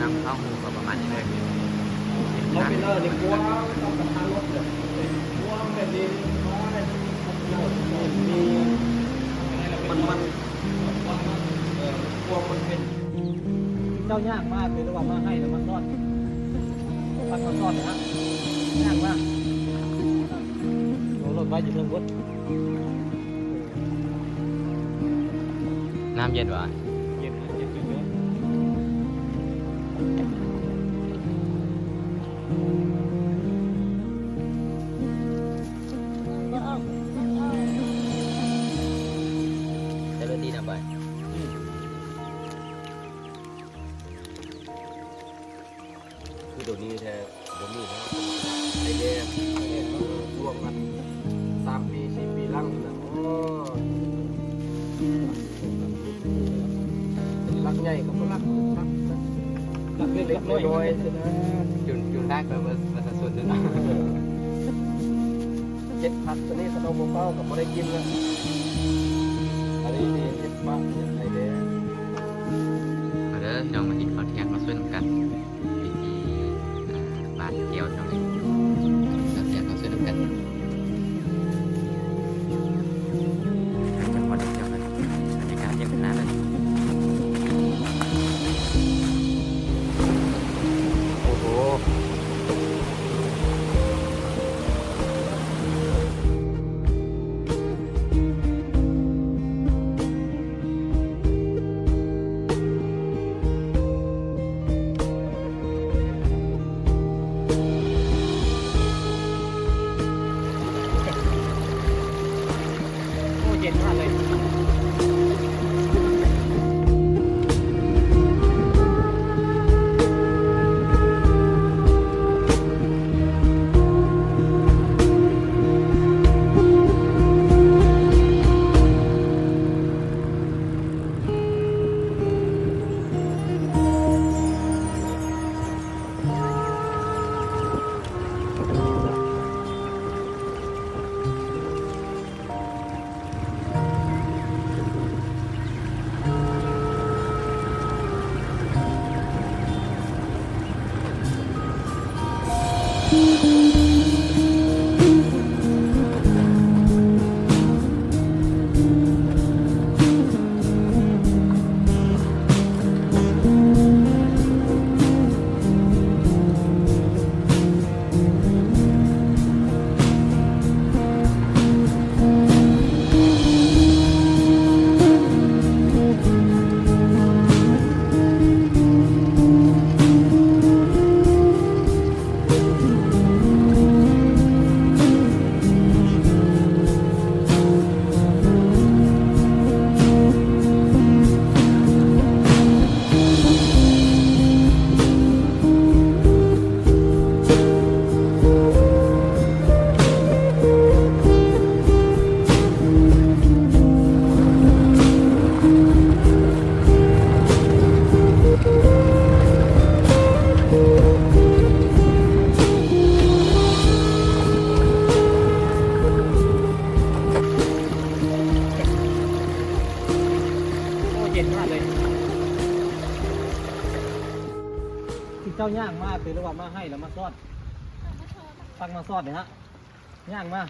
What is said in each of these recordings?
นำเข้าหูก็ประมาณนี้เลยเราไปเลอร์ในกลัวต้องกับทางรถเลยกลัวแบบนี้น้อยมีมันมันเออกลัวมันเป็นเจ้ายากมากเลยระหว่างมาให้แล้วมาซ่อนพักมาซ่อนนะยากมากรถไว้อยู่เทิงบดน้ำเย็นวะ จ เจ็ดพักตัวนี้ขนมเป้ากับไม่ได้กินแล้วอันนี้นี่เจ็ดพักเนี่ยไอเดียมาเด้อพี่น้องมากินข้าวเที่ยงมาช่วยกัน ซ่อนเนี่ยฮะยากมาก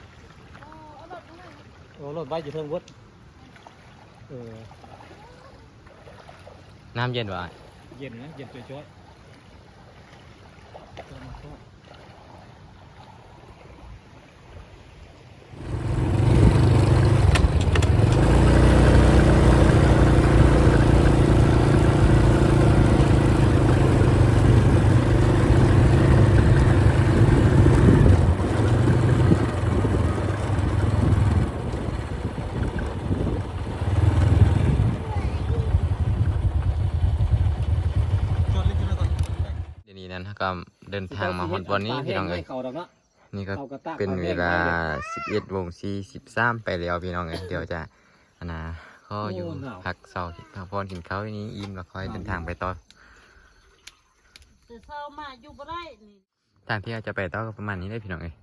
โอ้รถไว้อยู่เทิงบดเออน้ำเย็นวะเย็นนะเย็นช่วยจอดเล่นจุดก่อน เดี๋ยวนี้นั้น ก็เดินทางมาฮอดวันนี้พี่น้องเอ้ยเขาดอกเนาะนี่ก็เขากระตากเป็นเขาแห้งเวลาไปเลย11โมง43ไปแล้วพี่น้องเอ้ยเดี๋ยวจะอันนะก็อยู่โอ้หนาวพักเสาร์พักผ่อนกินข้าวทีนี้อิ่มแล้วค่อยเดินทางไปต่อแต่เช้ามาอยู่บ่ได้นี่ทางที่เราจะไปต่อก็ประมาณนี้เลยพี่น้องเอ้ย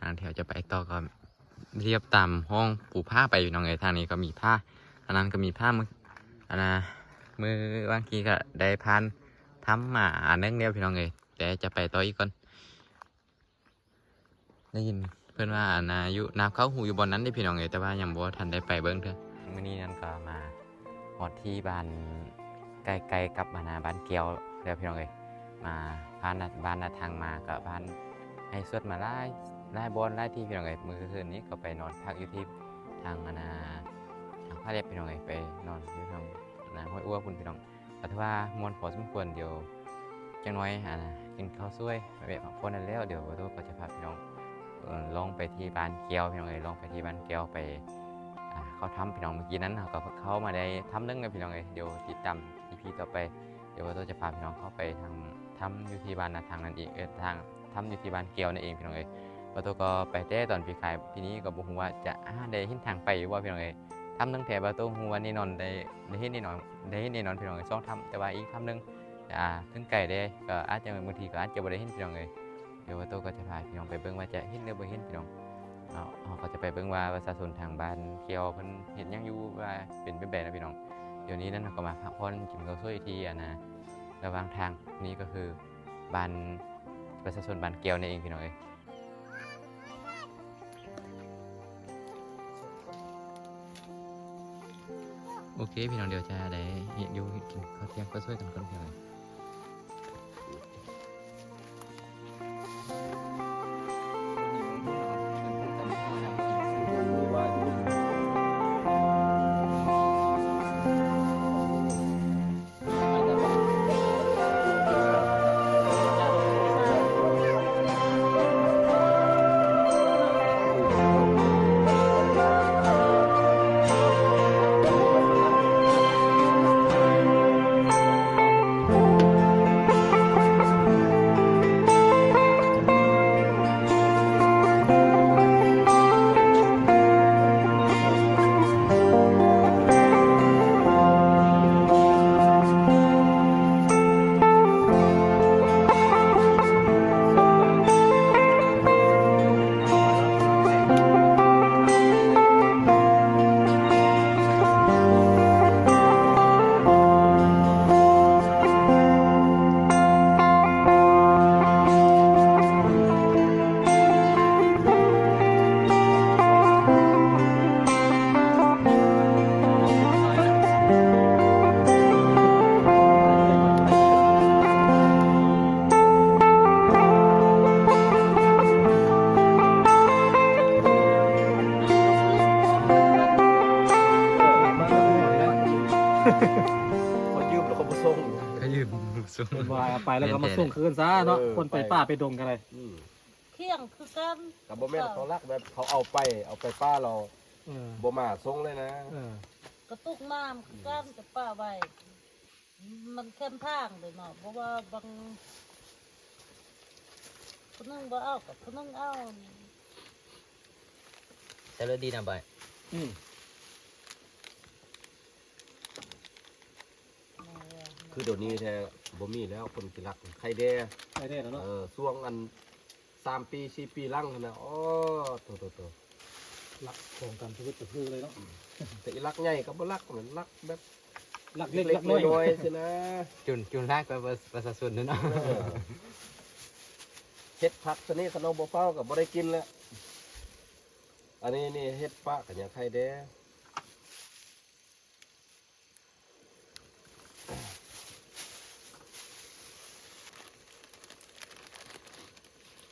ทางที่เราจะไปต่อก็เรียบตามห้องปูผ้าไปพี่น้องเอ้ยทางนี้ก็มีผ้าอันนั้นก็มีผ้ามืออันนะมือบางทีก็ได้พันทำมาอันนึงเดียวพี่น้องเลย แต่จะไปต่ออีกก่อนได้ยินเพื่อนว่านายู่นาเข้าหูอยู่บนนั้นได้พี่น้องเลยแต่ว่ายังบ่ทันได้ไปเบิ้งเถอะมื้อนี้นั่นก็มาฮอดที่บ้านใกล้ๆกับบ้านนาบ้านเกียวแล้วพี่น้องเลยมาผ่านบ้านนาทางมากับบ้านให้สวดมาไล่ไล่บอลไล่ที่พี่น้องเลยมื้อคืนนี้ก็ไปนอนพักอยู่ที่ทางอาณาทางพระเล็บพี่น้องเลยไปนอนอยู่ทางนาห้วยอ้วพุ่นพี่น้องก็ถือว่ามวนพอสมควรเดี๋ยว จังน้อยอ่ากินข้าวซวยไปแบบพักผ่นนั่นแล้วเดี๋ยวตัวก็จะพาพี่น้องลองไปที่บ้านเกียวพี่น้องเลยลองไปที่บ้านเกียวไปอ่าเขาทำพี่น้องเมื่อกี้นั้นเขาก็เข้ามาได้ทำเรื่องเลยพี่น้องเลยเดี๋ยวติดตาม EP ต่อไปเดี๋ยวตัวจะพาพี่น้องเข้าไปทางทำอยู่ที่บ้านนาทางนั้นเองเออทางทำอยู่ที่บ้านเกียวนั่นเองพี่น้องเลยว่าตัวก็ไปแต่ตอนปีกายปีนี้ก็บอกว่าจะอ่าได้หินทางไปว่าพี่น้องเลยทำหนึงแถบาตู้หัวนี่นอนได้ได้เห็นนี่นอนได้เห็นนี่นอนพี่น้องเลยสองทำแต่ว่าอีกทำหนึง อ่าถึงไก่ได้ก็อาจจะบางทีก็อาจจะบ่ได้เห็นพี่น้องเลยเดี๋ยวว่าตู้ก็จะพาพี่น้องไปเบิ่งว่าจะเห็นหรือบ่เห็นพี่น้องเอาเอาก็จะไปเบิ่งว่าประชาชนทางบ้านเกี่ยวเพิ่นเห็นยังอยู่ว่าเป็นแบบนะพี่น้อง เดี๋ยวนี้นั่นก็มาพักผ่อนกินข้าวสวยทีอะนะระหว่างทางนี้ก็คือบ้านประชาชนบ้านเกียวนี่เองพี่น้องเอ้ยโอเค พี่น้องเดี๋ยวจะได้เห็นอยู่กินข้าวเที่ยงก็ช่วยกันก่อนพี่น้องเขา แล้วก็มาส่งคืนซะเนาะเออคนไปไปป่าไปดงกันเลยอืมเที่ยงคือกันกับบ่แม่นเขารักแบบเขาเอาไปเอาไปป้าเราเออบ่มาส่งเลยนะ เออกระตุกน้ำคือกันกับป้าไว้มันเข้มทางเลยเนาะเพราะว่าบางคนนึงบ่เอากับคนนึงเอาแต่รถดีนะบอยอืมคือเดี๋ยวนี้แท้ บ่มีแล้วคนกิรักใครแด่ไปได้แล้วเนาะเออช่วงอันสามปีสี่ปีหลังนั่นนะโอ้โตโตโตรักของกันชีวิตก็คือเลยเนาะแต่อีรักใหญ่ก็บ่รักเหมือนรักแบบรักเล็กเล็รักกๆน้อยน้อยๆสินะจุนจุนแรกไปประชาชนนั่นเนาะเออเฮ็ดผักสนี่ขนมบ่เฝ้าก็บ่ได้กินแล้วอันนี้นี่เฮ็ดปะกันอย่างใครแด้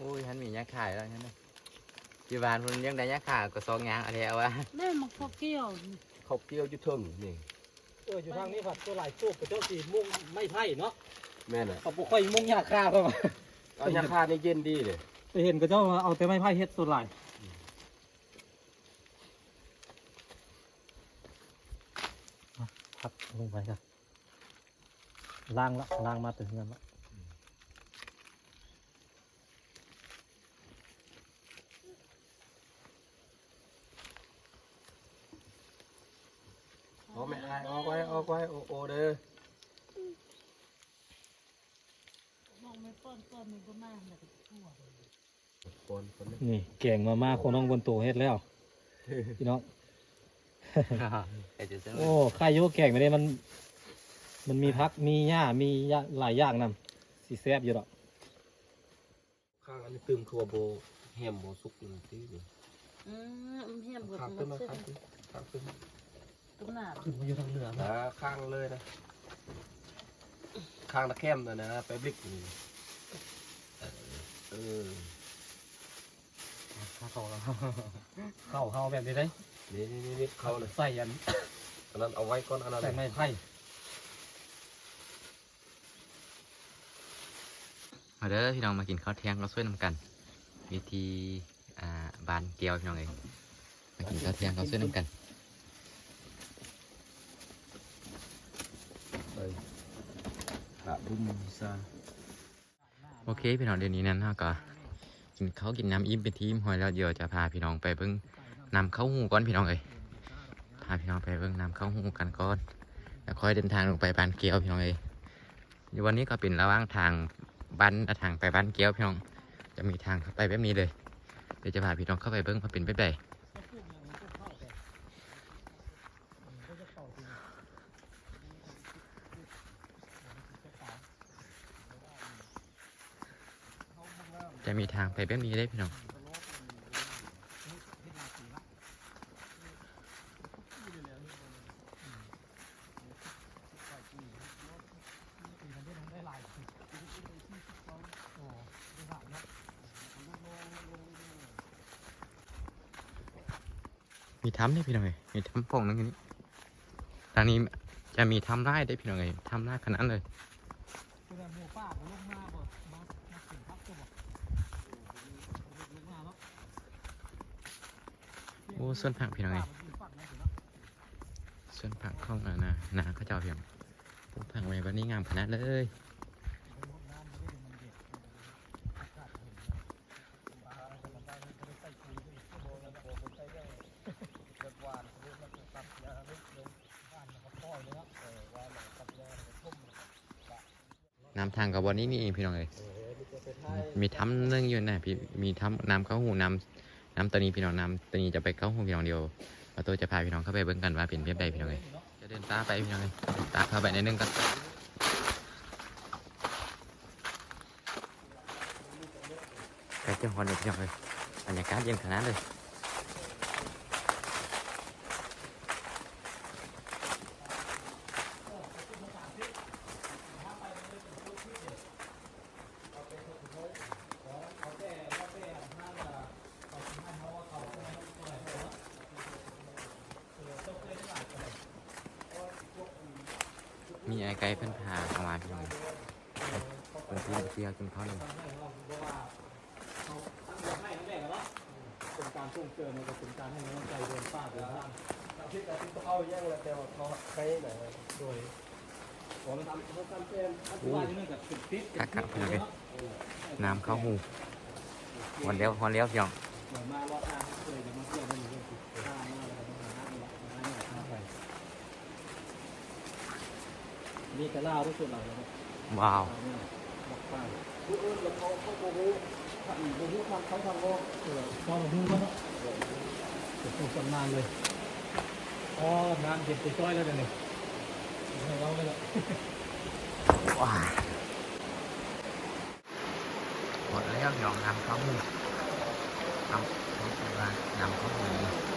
โอ้ยฉันมียักษ์ขายแล้วฉันนะอยู่บ้านมันยังได้ยักษ์ขายก็ซองยางอะไรเอาวะแม่มันพอเกี่ยวนี่เขาเกี่ยวอยู่เทิงนี่เอออยู่ทางนี้ผัดตัวหลายตู้กับเจ้าสีมุ่งไม่ไผ่เนาะแม่น่ะเขาบ่ค่อยมุ่งยากฆ่าเข้ามาเอายาคานี่เย็นดีเลยไปเห็นกับเจ้าเอาแต่ไม้ไผ่เฮ็ดส่วนหลายพักลงไปจ้ะล้างละล้างมาถึงเงินละ เอาแม่อายออก ไว้ออกไว้โอโอเด้อมองไม่ป้อนก้อนมันก็มาเลยทั่วคนคนนี้นี่แกงมาม่าของน้องบนโตเฮ็ดแล้วพี่น้องไอ้จุดเส้นโอ้ใครโยกแกงไม่ได้มัน มันมีพักมีหญ้ามีหญ้าหลายอย่างนำสีแซบอยู่ดอกข้างอันนี้ตึมครัวโบแฮมโบสุกนี่ที่นี่อืมเฮียบข้างดตึมมัมานข้างขึ้นตึมข้างตึม ตรงหน้าขึ้นมาอยู่ทางเหนือนะข้างเลยนะ ข้างตะแคมนะนะไปบลิกนี่เออเข้าเข้าแล้วเข้าเข้าแบบนี้ได้นี่นี่นี่นี่เขาเลยใส่ยันอันนั้นเอาไว้ก่อนอันนั้นใส่ไม้ไผ่มาเด้อพี่น้องมากินข้าวเที่ยงก็ช่วยนำกันวิธีอ่าบานเกียวพี่น้องเองมากินข้าวเที่ยงก็ช่วยนำกัน เอ้ย อะบุ้มซาโอเคพี่น้องเดี๋ยวนี้นั้นเราก็กินข้าวกินน้ำอิ่มเป็นทีมหอยแล้วเดี๋ยวจะพาพี่น้องไปเบิ่งนำเข้าหูก่อนพี่น้องเอ้ยพาพี่น้องไปเบิ่งนำเข้าหูกันก่อนแล้วค่อยเดินทางลงไปบ้านเกียวพี่น้องเอ้ยวันนี้ก็เป็นระหว่างทางบ้านทางไปบ้านเกียวพี่น้อง จะมีทางเข้าไปแบบนี้เลยเดี๋ยวจะพาพี่น้องเข้าไปเบิ่งว่าเป็นแบบใด จะมีทางไปแบบนี้เลยพี่น้องมีถ้ำได้พี่น้องเอ้ยมีถ้ำโป่งนึงนนี้ทางนี้จะมีถ้ำไร่ได้พี่น้องเอ้ยถ้ำไร่ขนาดเลย คือแบบหมูป่าลงมาบ่มามาถึงพักตัวบ่ลงมาเนาะ โอ้ส่วนผักพี่น้องเอ้ยส่วนผักของอ่านะนาเขาเจ้าพี่น้องปลูกผักไว้วันนี้งามขนาดเลยน้ำทางกับวันนี้นี่เองพี่น้องเอ้ยมีถ้ำนึงอยู่นะพี่มีถ้ำน้ำเข้าหูน้ำ น้ำตัวนี้พี่น้องน้ำตัวนี้จะไปเข้าหงพี่น้องเดียวมาตัวจะพาพี่น้องเข้าไปเบิ้งกันว่าเป็นเพียบใดพี่น้องเลยจะเดินตาไปพี่น้องเลยตาเข้าไปในนึงกันใกล้เจ้าหอนเลยพี่น้องเลยบรรยากาศเย็นขนาดเลย มี ไก่เพิ่นพาเข้ามาพี่น้องเป็นที่เที่ยวกินข้าวเลยเป็นการส่งเสริมมันก็เป็นการให้กำลังใจเดินป่าเดินทางที่เขาแย่งแล้วแต่ว่าเขาใครไหนโดยผมทำเขาทำเป็นอันที่ว่านี่นก็เป็นพิษคักคักๆพี่น้องเอ้ยน้ำเข้าหูวันเลี้ยววันเลี้ยวพี่น้องเหมือนมารอบหน้าเคยจะมาเที่ยวมันอยู่เรื่องติดข้าวมากแล้วก็มาหาเนี่ยมาเนี่ยข้าวไป นี่กระล่าทุกส่วนเราเลยว้าวบอกไปผู้อื่นแล้วเขาเขาโมโหทำโมโหทำเขาทำโมเออก็มาดูกันเนาะเดี๋ยวส่งสำนานเลยอ๋องานเก็บไปจ้อยแล้วเดี๋ยวนี้ให้เราเลยละว้าวหมดแล้วพี่น้องน้ำเข้าหูน้ำน้ำเข้าหูโ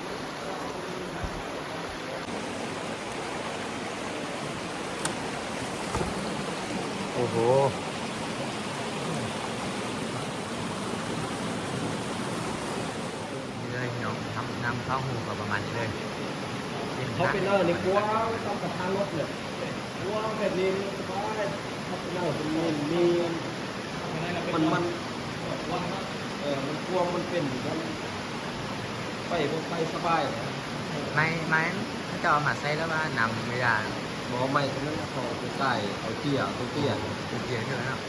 โหนี่เลยพี่น้องทำน้ำเข้าหูก็ประมาณนี้เลยเขาเป็นเนอร์ในกลัวต้องกระทานรถเนี่ยกลัวแบบนี้สบายเขาเป็นเนอร์เป็นมีมีมันมันเออมันกลัวมันเป็นมันไปบ่ไปสบายเลยไม่ไม่ถ้าจะเอามาใส่แล้วว่านำไม่ได้หม อไม่ตรงนั้นเขาไปใส่เอาเตี้ยเอาตัวเตี้ยเป็นเกียร์ใช่ไหมครับ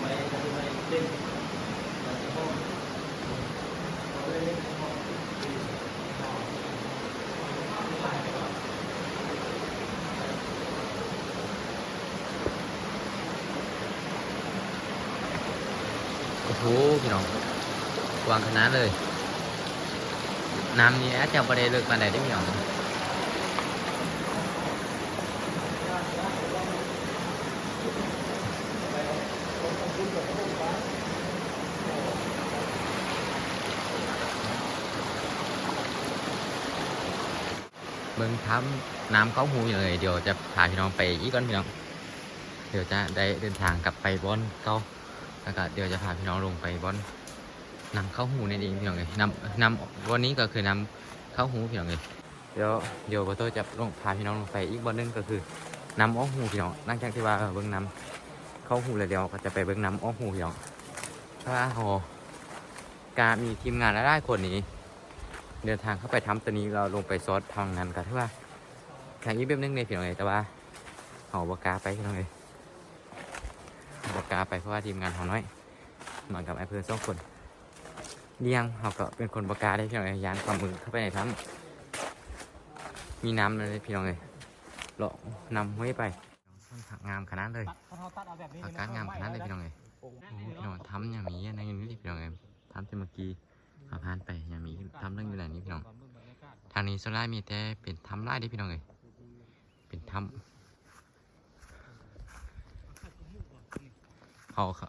ไม่โอ้โหพี่น้องวางคณะเลย น้ำนี้อาจจะบ่ได้เลิกปานใดได้อพี่น้อเบิ่งทำน้ำเข้าหูอยู่เลย เดี๋ยวจะพาพี่น้องไปอีกก่อนพี่น้อง เดี๋ยวจะได้เดินทางกลับไปบอนเก่าแล้วก็เดี๋ยวจะพาพี่น้องลงไปบอน นำเข้าหูนั่นเองพี่น้องเลยนำนำวันนี้ก็คือนำเข้าหูพี่น้องเลยเดี๋ยวเดี๋ยวโบโตจะลงพาพี่น้องลงไปอีกบอนหนึงก็คือนำอ้อหูพี่น้องหลังจากที่ว่าเออเบิ้งนำเข้าหูแล้วเดี๋ยวก็จะไปเบิ้งนำอ้อหูพี่น้องเพราะว่าโหการมีทีมงานหลายๆคนนี้ เดินทางเข้าไปทำตัวนี้เราลงไปซอสทางนั้นก็ถือว่าแข่งอีกแบบนึงในพี่น้องเลยแต่ว่าเขาบกาไปพี่น้องเลยบกกาไปเพราะว่าทีมงานเขาน้อยเหมือนกับไอ้เพื่อนสองคน เลี้ยงเขาก็เป็นคนบอกกล้าได้พี่น้องเอ้ยยานความมือเข้าไปในถ้ำมีน้ำเลยพี่น้องเลยเลาะนำห้วยไปต้นผักงามขนาดเลยตัดเขาตัดเอาแบบนี้ผักกาดงามขนาดเลยพี่น้องเลยโอ้พี่น้องทำอย่างนี้ในนี้พี่น้องเลยทำที่เมื่อกี้มาผ่านไปอย่างนี้ทำเรื่องอยู่ไหนนี้พี่น้อง ทางนี้โซล่ามีแต่เป็นทำไร่ได้พี่น้องเลยเป็นทำเขาเขา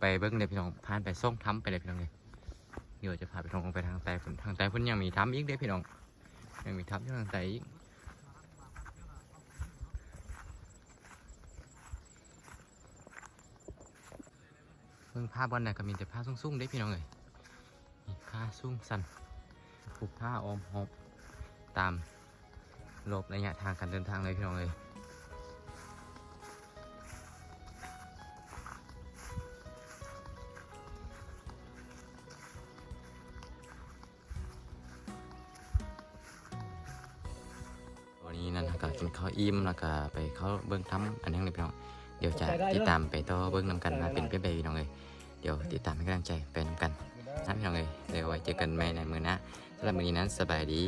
ไปเบิ้งเลยพี่น้องผ่านไปส่งทำไปเลยพี่น้องเลย เดี๋ยวจะพาไปทางไปทางใต้พุ่นทางใต้พุ่นยังมีทำอีกเด้พี่น้อง ยังมีทำที่ทางใต้อีกเบิ่งผ้าบอลน่ะก็มีแต่ผ้าสูงๆได้พี่น้องเลยผ้าสูงสั้นผูกผ้าออมหอบตามลบระยะทางการเดินทางเลยพี่น้องเลย อิ่มแล้วก็ไปเข้าเบิ้งทำอันนี้เลยพี่น้องเดี๋ยวจะติดตามไปต่อเบิ้งนำกันมาเป็นเพื่อนไปพี่น้องเลยเดี๋ยวติดตามให้กำลังใจไปนำกันนะพี่น้องเลยเดี๋ยวไว้เจอกันใหม่ในมือหนะสำหรับมือนี้นั้นสบายดี